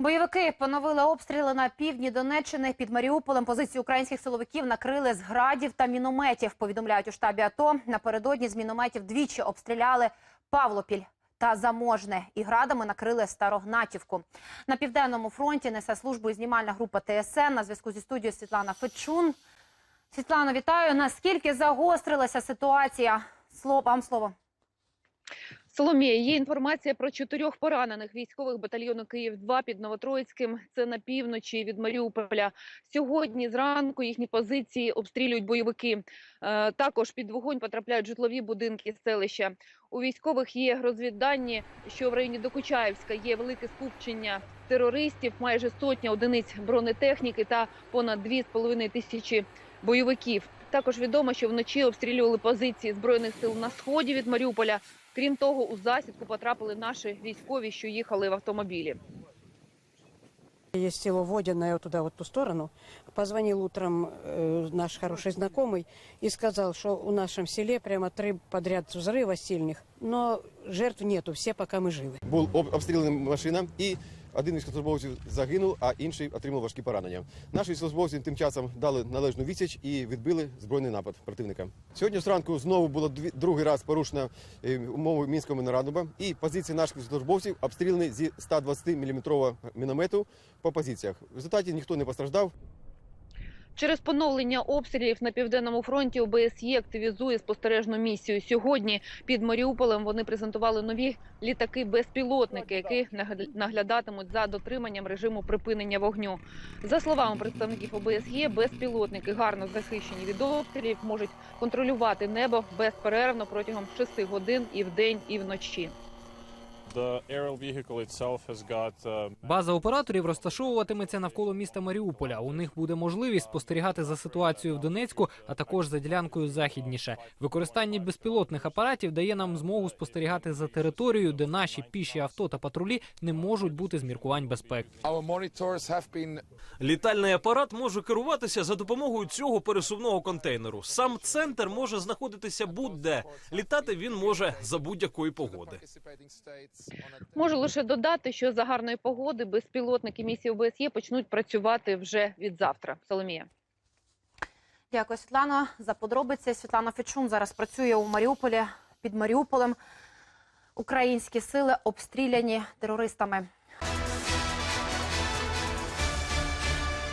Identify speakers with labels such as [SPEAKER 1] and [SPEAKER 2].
[SPEAKER 1] Бойовики поновили обстріли на півдні Донеччини. Під Маріуполем позиції українських силовиків накрили з градів та мінометів. Повідомляють у штабі АТО. Напередодні з мінометів двічі обстріляли Павлопіль та Заможне. І градами накрили Старогнатівку. На південному фронті несе службу і знімальна група ТСН. На зв'язку зі студією Світлана Фечун. Світлано, вітаю. Наскільки загострилася ситуація? Слово вам слово.
[SPEAKER 2] Соломія, є інформація про чотирьох поранених військових батальйону Київ 2 під Новотроїцьким. Це на півночі від Маріуполя. Сьогодні зранку їхні позиції обстрілюють бойовики. Е, також під вогонь потрапляють житлові будинки селища. У військових є розвіддані, що в районі Докучаївська є велике скупчення терористів, майже сотня одиниць бронетехніки та понад 2,5 тисячі бойовиків. Також відомо, що вночі обстрілювали позиції збройних сил на сході від Маріуполя. Крім того, у засідку потрапили наші військові, що їхали в автомобілі.
[SPEAKER 3] Есть село Водяное вот туда, вот ту сторону. Позвонил утром э, наш хороший знакомый и сказал, что у нашем селе прямо три подряд взрыва сильных, но жертв нету, все пока мы живы.
[SPEAKER 4] Був об- обстріляна машина, і один військовослужбовців загинув, а інший отримав важкі поранення. Наші військовослужбовці тим часом дали належну відсіч і відбили збройний напад противника. Сьогодні зранку знову було другий раз порушено е, умови мінського меморандуму, і позиції наших військовослужбовців обстріляні зі 120 мм міномету по позиціях. В результаті ніхто не постраждав.
[SPEAKER 2] Через поновлення обстрілів на південному фронті ОБСЄ активізує спостережну місію. Сьогодні під Маріуполем вони презентували нові літаки-безпілотники, які нагля- наглядатимуть за дотриманням режиму припинення вогню. За словами представників ОБСЄ, безпілотники гарно захищені від обстрілів, можуть контролювати небо безперервно протягом 6 годин і вдень, і вночі.
[SPEAKER 5] База операторів розташовуватиметься навколо міста Маріуполя. У них буде можливість спостерігати за ситуацією в Донецьку, а також за ділянкою західніше. Використання безпілотних апаратів дає нам змогу спостерігати за територією, де наші піші авто та патрулі не можуть бути з міркувань безпеки.
[SPEAKER 6] Our monitors
[SPEAKER 7] Літальний апарат може керуватися за допомогою цього пересувного контейнеру. Сам центр може знаходитися будь-де. Літати він може за будь-якої погоди.
[SPEAKER 2] Можу лише додати, що за гарної погоди безпілотники місії ОБСЄ почнуть працювати вже від завтра. Соломія.
[SPEAKER 1] Дякую, Світлана, за подробиці. Світлана Фечун зараз працює у Маріуполі під Маріуполем. Українські сили обстріляні терористами.